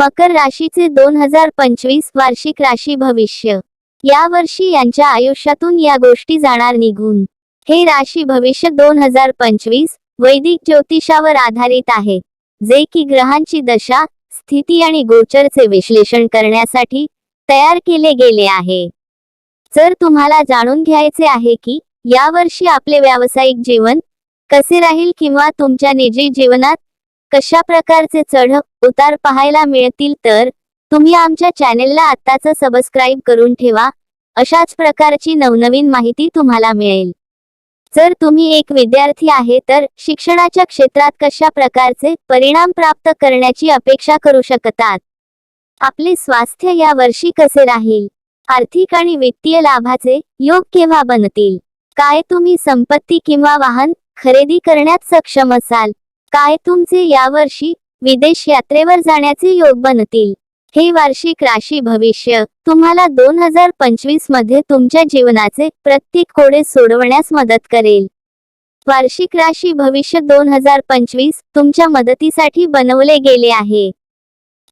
मकर राशीचे दोन हजार पंचवीस वार्षिक राशी भविष्य. या वर्षी यांच्या आयुष्यातून या गोष्टी जाणार निघून. हे राशी भविष्य दोन हजार पंचवीस वैदिक ज्योतिषावर आधारित आहे. जे की ग्रहांची दशा स्थिती आणि गोचरचे विश्लेषण करण्यासाठी तयार केले गेले आहे. जर तुम्हाला जाणून घ्यायचे आहे की यावर्षी आपले व्यावसायिक जीवन कसे राहील किंवा तुमच्या निजी जीवनात कशा प्रकारचे चढ उतार पाहायला मिळतील तर तुम्ही आमच्या चॅनेलला आत्ताच सबस्क्राईब करून ठेवा. अशाच प्रकारची नवनवीन माहिती तुम्हाला मिळेल. जर तुम्ही एक विद्यार्थी आहे तर शिक्षणाच्या क्षेत्रात कशा प्रकारचे परिणाम प्राप्त करण्याची अपेक्षा करू शकतात? आपले स्वास्थ्य या वर्षी कसे राहील? आर्थिक आणि वित्तीय लाभाचे योग केव्हा बनतील? काय तुम्ही संपत्ती किंवा वाहन खरेदी करण्यात सक्षम असाल? काय तुमचे यावर्षी विदेश यात्रेवर जाण्याचे योग बनतील? हे वार्षिक राशी भविष्य तुम्हाला दोन हजार पंचवीसमध्ये तुमच्या जीवनाचे प्रत्येक कोडे सोडवण्यास मदत करेल. वार्षिक राशी भविष्य दोन हजार पंचवीस तुमच्या मदतीसाठी बनवले गेले आहे.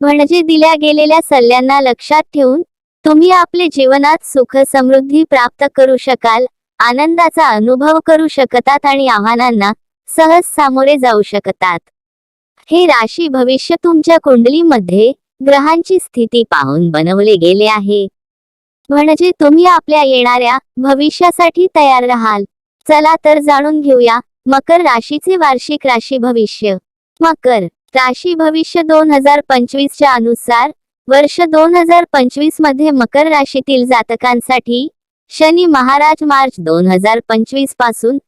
म्हणजे दिल्या गेलेल्या सल्ल्यांना लक्षात ठेवून तुम्ही आपले जीवनात सुख समृद्धी प्राप्त करू शकाल आनंदाचा अनुभव करू शकतात आणि आव्हानांना सहज सामोरे जाऊ शकतात. हे राशी भविष्य तुमच्या कुंडलीमध्ये ग्रहांची स्थिती पाहून बनवले गेले आहे. म्हणजे तुम्ही आपल्या येणाऱ्या भविष्यासाठी तयार राहाल. चला तर जाणून घेऊया मकर राशीचे वार्षिक राशी भविष्य. मकर राशी भविष्य दोन हजार पंचवीसच्या अनुसार वर्ष दोन हजार पंचवीसमध्ये मकर राशीतील जातकांसाठी शनी महाराज मार्च दोन हजार पंचवीसपासून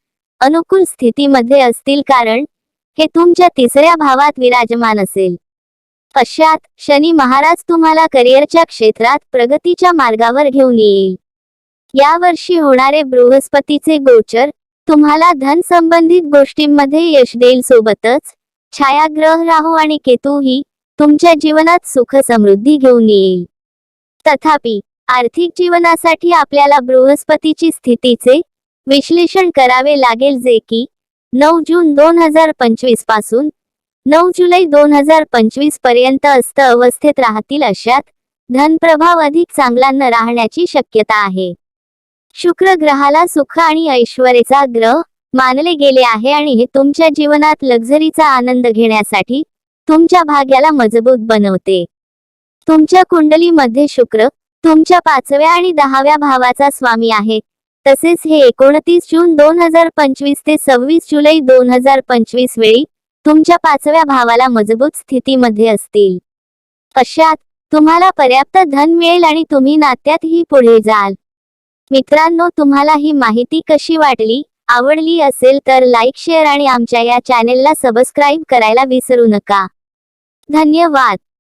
अनुकूल स्थितीमध्ये असतील कारण हे तुमच्या तिसऱ्या भावात विराजमान असेल. अशात शनी महाराज तुम्हाला करिअरच्या क्षेत्रात प्रगतीच्या मार्गावर घेऊन येईल. या वर्षी होणारे बृहस्पतीचे गोचर तुम्हाला धन संबंधित गोष्टींमध्ये यश देईल सोबतच छायाग्रह राहू आणि केतूही तुमच्या जीवनात सुख समृद्धी घेऊन येईल. तथापि आर्थिक जीवनासाठी आपल्याला बृहस्पतीची स्थितीचे विश्लेषण करावे लागेल जे की नऊ जून दोन हजार पंचवीसपासून नऊ जुलै दोन हजार पंचवीसपर्यंत अस्त अवस्थेत राहतील अशात धनप्रभाव अधिक चांगला न राहण्याची शक्यता आहे. शुक्र ग्रहाला सुख आणि ऐश्वर्याचा ग्रह मानले गेले आहे आणि हे तुमच्या जीवनात लक्झरीचा आनंद घेण्यासाठी तुमच्या भाग्याला मजबूत बनवते. तुमच्या कुंडलीमध्ये शुक्र तुमच्या पाचव्या आणि दहाव्या भावाचा स्वामी आहे. तसेच हे एकोणतीस जून दोन हजार पंचवीस ते सव्वीस जुलै दोन हजार पंचवीस वेळी तुमच्या पाचव्या भावाला मजबूत स्थितीमध्ये असतील. अशात तुम्हाला पर्याप्त धन मिळेल आणि तुम्ही नात्यातही पुढे जाल. मित्रांनो तुम्हाला ही माहिती कशी वाटली आवडली असेल तर लाईक शेअर आणि आमच्या या चॅनेलला सबस्क्राईब करायला विसरू नका. धन्यवाद.